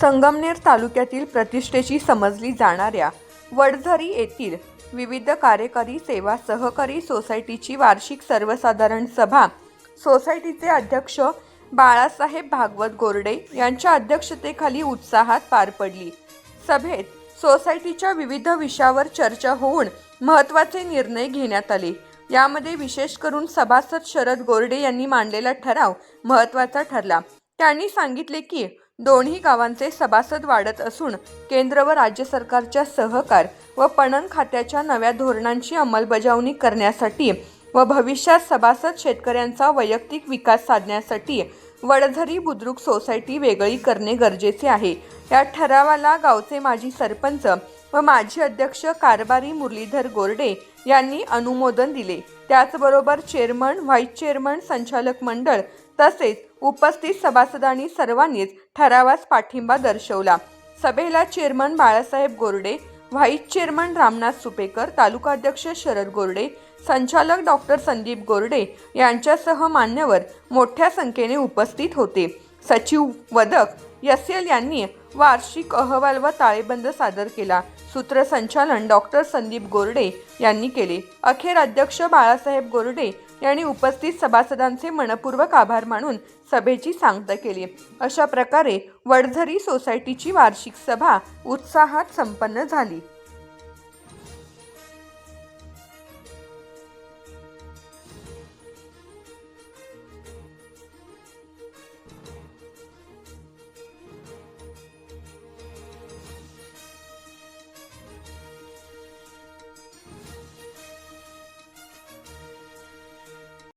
संगमनेर तालुक्यातील प्रतिष्ठेची समजली जाणाऱ्या वडझरी येथील विविध कार्यकारी सेवा सहकारी सोसायटीची वार्षिक सर्वसाधारण सभा सोसायटीचे अध्यक्ष बाळासाहेब भागवत गोरडे यांच्या अध्यक्षतेखाली उत्साहात पार पडली. सभेत सोसायटीच्या विविध विषयावर चर्चा होऊन महत्त्वाचे निर्णय घेण्यात आले. यामध्ये विशेष करून सभासद शरद गोरडे यांनी मांडलेला ठराव महत्त्वाचा ठरला. त्यांनी सांगितले की दोन्ही गावांचे सभासद वाढत असून केंद्र व राज्य सरकारच्या सहकार व पणन खात्याच्या नव्या धोरणांची अंमलबजावणी करण्यासाठी व भविष्यात सभासद शेतकऱ्यांचा वैयक्तिक विकास साधण्यासाठी वडझरी बुद्रुक सोसायटी वेगळी करणे गरजेचे आहे. या ठरावाला गावचे माजी सरपंच व माजी अध्यक्ष कारभारी मुरलीधर गोरडे यांनी अनुमोदन दिले. त्याचबरोबर चेअरमन व्हाईस चेअरमन संचालक मंडळ तसेच उपस्थित सभासदांनी सर्वांनीच ठरावास पाठिंबा दर्शवला. सभेला chairman Balasaheb Gorde vice chairman Ramnath Supekar तालुकाध्यक्ष शरद गोरडे संचालक डॉक्टर संदीप गोरडे यांच्यासह मान्यवर मोठ्या संख्येने उपस्थित होते. सचिव वदक यसेल यांनी वार्षिक अहवाल व ताळेबंद सादर केला. सूत्रसंचालन डॉक्टर संदीप गोरडे यांनी केले. अखेर अध्यक्ष बाळासाहेब गोरडे यांनी उपस्थित सभासदांचे मनपूर्वक आभार मानून सभेची सांगता केली. अशा प्रकारे वडझरी सोसायटीची वार्षिक सभा उत्साहात संपन्न झाली.